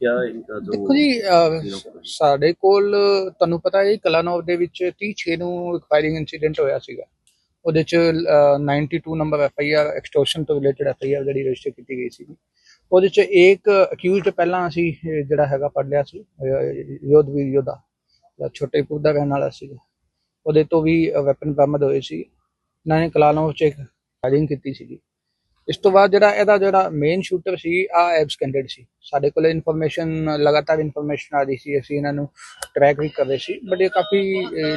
ਕਿਆ ਦੇਖੋ ਜੀ ਸਾਡੇ ਕੋਲ ਤੁਹਾਨੂੰ ਪਤਾ ਹੈ ਕਲਾਨੌਰ ਦੇ ਵਿੱਚ 36 ਨੂੰ ਇੱਕ ਫਾਇਰਿੰਗ ਇਨਸੀਡੈਂਟ ਹੋਇਆ ਸੀਗਾ। ਉਹਦੇ ਚ 92 number F I R extortion ਤੋਂ ਰਿਲੇਟਡ ਐਫ ਆਈ ਆਰ ਜਿਹੜੀ ਰਜਿਸਟਰ ਕੀਤੀ ਗਈ ਸੀ ਉਹਦੇ ਚ ਇੱਕ ਅਕਿਊਜ਼ਡ ਪਹਿਲਾਂ ਅਸੀਂ ਜਿਹੜਾ ਹੈਗਾ ਪੜ ਲਿਆ ਸੀ ਯੋਧਵੀਰ ਯੋਧਾ ਜਾਂ ਛੋਟੇ ਪੁੱਤ ਦਾ ਰਹਿਣ ਵਾਲਾ ਸੀ ਉਹਦੇ ਤੋਂ ਵੀ ਵੈਪਨ ਬਰਾਮਦ ਹੋਏ ਸੀ। ਇਹਨਾਂ ਨੇ ਕਲਾਨੌਰ ਚ ਇੱਕ ਫਾਇਰਿੰਗ ਕੀਤੀ ਸੀਗੀ। ਇਸ ਤੋਂ ਬਾਅਦ ਜਿਹੜਾ ਇਹਦਾ ਜਿਹੜਾ ਮੇਨ ਸ਼ੂਟਰ ਸੀ ਆ ਐਬਸਕੈਂਡਡ ਸੀ। ਸਾਡੇ ਕੋਲ ਇਨਫੋਰਮੇਸ਼ਨ ਲਗਾਤਾਰ ਇਨਫੋਰਮੇਸ਼ਨ ਆ ਰਹੀ ਸੀ ਅਸੀਂ ਇਹਨਾਂ ਨੂੰ ਟਰੈਕ ਵੀ ਕਰ ਰਹੇ ਸੀ ਬਟ ਇਹ ਕਾਫੀ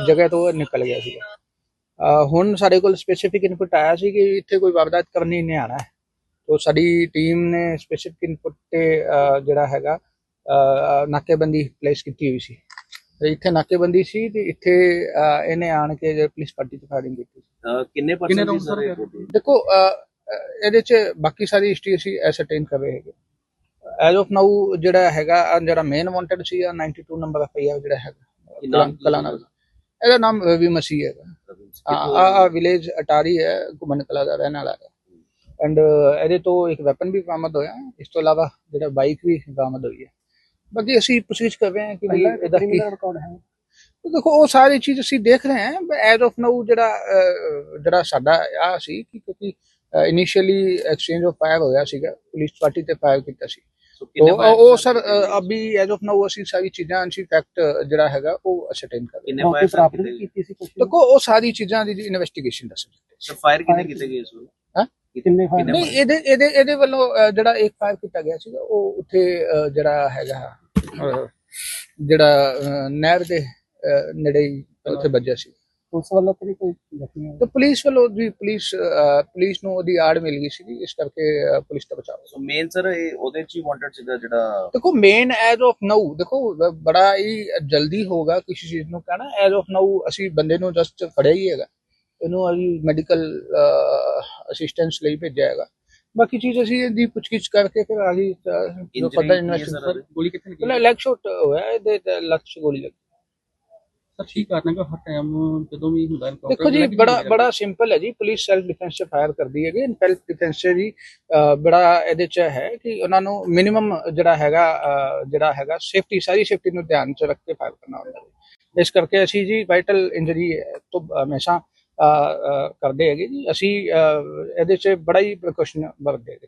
ਜਗ੍ਹਾ ਤੋਂ ਨਿਕਲ ਗਿਆ ਸੀ ਹੁਣ ਸਾਡੇ ਕੋਲ ਸਪੈਸੀਫਿਕ ਇਨਪੁਟ ਆਇਆ ਸੀ ਕਿ ਇੱਥੇ ਕੋਈ ਵਾਰਦਾਤ ਕਰਨੀ ਨਹੀਂ ਆਣਾ ਹੈ। ਤੋ ਸਾਡੀ ਟੀਮ ਨੇ ਸਪੈਸੀਫਿਕ ਇਨਪੁਟ ਤੇ ਜਿਹੜਾ ਹੈਗਾ ਨਾਕੇਬੰਦੀ ਪਲੇਸ ਕੀਤੀ ਹੋਈ ਸੀ। ਤੇ ਇੱਥੇ ਨਾਕੇਬੰਦੀ ਸੀ ਤੇ ਇੱਥੇ ਇਹਨੇ ਆਣ ਕੇ ਜੇ ਪੁਲਿਸ ਪਾਰਟੀ ਤੇ ਫਾਇਰਿੰਗ ਕੀਤੀ ਕਿੰਨੇ ਸਰ ਇਹ total? ਦੇਖੋ ਇਹਦੇ ਚ ਬਾਕੀ ਸਾਰੀ ਹਿਸਟਰੀ ਅਸੀਂ ਐਸਰਟੇਨ ਕਰ ਰਹੇ ਹੈਗੇ। ਐਜ਼ ਆਫ ਨਾਊ ਜਿਹੜਾ ਹੈਗਾ ਜਿਹੜਾ ਮੇਨ ਵਾਂਟਡ ਸੀ ਆ 92 ਨੰਬਰ ਆਈ ਆਰ ਜਿਹੜਾ ਹੈਗਾ ਇਹ ਨਾਮ? ਕੀ ਕਲਾਨਾ ਇਹਦਾ ਨਾਮ ਰਵੀ ਮਸੀਹ ਹੈਗਾ। ਆ ਆ ਵਿਲੇਜ ਅਟਾਰੀ ਹੈ ਘੁਮਨ ਕਲਾ ਦਾ ਰਹਿਣ ਵਾਲਾ ਹੈ। ਐਂਡ ਇਹਦੇ ਤੋਂ ਇੱਕ ਵੈਪਨ ਵੀ ਬਰਾਮਦ ਹੋਇਆ। ਇਸ ਤੋਂ ਇਲਾਵਾ ਜਿਹੜਾ ਬਾਈਕ ਵੀ ਬਰਾਮਦ ਹੋਈ ਹੈ। ਬਾਕੀ ਅਸੀਂ ਪੁੱਛਗਿੱਛ ਕਰ ਰਹੇ ਹਾਂ ਕਿ ਵੀ ਇਹਦਾ ਕੀ ਰਿਕਾਰਡ ਹੈ। ਤਾਂ ਦੇਖੋ ਉਹ ਸਾਰੀ ਚੀਜ਼ ਅਸੀਂ ਦੇਖ ਰਹੇ ਹਾਂ ਐਜ਼ ਆਫ ਨਾਊ ਜਿਹੜਾ ਜਿਹੜਾ ਸਾਡਾ ਆ ਸੀ ਕਿ ਕਿਉਂਕਿ ਇਨੀਸ਼ੀਅਲੀ ਐਕਸਚੇਂਜ ਆਫ ਫਾਇਰ ਹੋਇਆ ਸੀਗਾ ਪੁਲਿਸ ਪਾਰਟੀ ਤੇ ਫਾਇਰ ਕੀਤਾ ਸੀ। ਉਹ- ਸਰ? ਅਭੀ ਐਜ਼ ਆਫ ਨਾਊ ਅਸੀਂ ਸਾਰੀ ਚੀਜ਼ਾਂ ਅਸੀਂ ਫੈਕਟ ਜਿਹੜਾ ਹੈਗਾ ਉਹ ਅਸਰਟੇਨ ਕਰ ਰਹੇ ਪ੍ਰਾਪਤ ਕੀਤੇ ਸੀ ਕੁਝ। ਦੇਖੋ ਉਹ ਸਾਰੀ ਚੀਜ਼ਾਂ ਦੀ ਇਨਵੈਸਟੀਗੇਸ਼ਨ ਦੱਸ ਸਰ ਫਾਇਰ ਕਿੰਨੇ ਕੀਤੇ ਗਏ ਇਸ ਵੇਲੇ? ਹੈਂ? ਕਿੰਨੇ ਨਹੀਂ ਇਹਦੇ ਇਹਦੇ ਇਹਦੇ ਵੱਲੋਂ ਜਿਹੜਾ ਇੱਕ ਫਾਇਰ ਕੀਤਾ ਗਿਆ ਸੀਗਾ ਉਹ ਉੱਥੇ ਜਿਹੜਾ ਹੈਗਾ ਜਿਹੜਾ ਨਹਿਰ ਦੇ ਨੇੜੇ ਉੱਥੇ ਵੱਜਿਆ ਸੀ। ਪੁਲਿਸ ਵੱਲੋਂ ਤੇ ਕੋਈ ਜ਼ਖਮੀ ਹੋਇਆ? ਤੇ ਪੁਲਿਸ ਵੱਲੋਂ ਵੀ ਪੁਲਿਸ ਅਹ, ਪੁਲਿਸ ਨੂੰ ਉਹਦੀ ਆੜ ਮਿਲ ਗਈ ਸੀ ਇਸ ਕਰਕੇ ਅਹ, ਪੁਲਿਸ ਦਾ ਬਚਾਅ ਸੋ ਮੇਨ ਸਰ ਇਹ ਉਹਦੇ ਚ ਹੀ ਵਾਂਟਡ ਸੀਗਾ ਜਿਹੜਾ ਦੇਖੋ ਮੇਨ ਐਜ਼ ਆਫ ਨਾਊ ਦੇਖੋ ਬ- ਬੜਾ ਹੀ ਜਲਦੀ ਹੋਗਾ ਕਿਸੇ ਚੀਜ਼ ਨੂੰ ਕਹਿਣਾ ਐਜ਼ ਆਫ ਨਾਊ ਅਸੀਂ ਬੰਦੇ ਨੂੰ ਜਸਟ ਫੜਿਆ ਹੀ ਹੈਗਾ। ਇਹਨੂੰ ਅਸੀਂ ਮੈਡੀਕਲ ਅਸਿਸਟੈਂਸ ਲਈ ਭੇਜਿਆ ਹੈਗਾ। ਬਾਕੀ ਚੀਜ਼ ਅਸੀਂ ਇਹਦੀ ਪੁੱਛਗਿੱਛ ਕਰਕੇ ਫਿਰ ਆਗੀ ਜੋ Injury ਕੀ ਹੈ ਇਨਵੈਸਟੀਗੇਸ਼ਨ sir? ਗੋਲੀ ਕਿੱਥੇ ਲੱਗੀ? ਲੈਗ ਸ਼ਾਟ ਹੋਇਆ ਇਹਦੇ ਤੇ 'ਚ ਗੋਲੀ ਲੱਗੀ। ਸਰ ਠੀਕ ਕਰਨਾ ਕਿ ਹਰ ਟਾਈਮ ਜਦੋਂ ਵੀ ਹੁੰਦਾ encounter ਦੇਖੋ ਜੀ ਬੜਾ ਬੜਾ ਸਿੰਪਲ ਹੈ ਜੀ ਪੁਲਿਸ ਸੈਲਫ ਡਿਫੈਂਸ 'ਚ ਫਾਇਰ ਕਰਦੀ ਹੈਗੀ ਸੈਲਫ ਡਿਫੈਂਸ 'ਚ ਜੀ ਬੜਾ ਇਹਦੇ 'ਚ ਹੈ ਕਿ ਉਹਨਾਂ ਨੂੰ ਮਿਨੀਮਮ ਜਿਹੜਾ ਹੈਗਾ ਜਿਹੜਾ ਹੈਗਾ ਸੇਫਟੀ ਸਾਰੀ ਸੇਫਟੀ ਨੂੰ ਧਿਆਨ 'ਚ ਰੱਖ ਕੇ ਫਾਇਰ ਕਰਨਾ ਹੁੰਦਾ ਹੈ ਇਸ ਕਰਕੇ ਅਸੀਂ ਜੀ ਵਾਈਟਲ ਇੰਜਰੀ ਤੋਂ ਹਮੇਸ਼ਾ ਕਰਦੇ ਹੈਗੇ ਜੀ। ਅਸੀਂ ਇਹਦੇ 'ਚ ਬੜਾ ਹੀ ਪ੍ਰੀਕਾਸ਼ਨ ਵਰਤਦੇ ਹੈਗੇ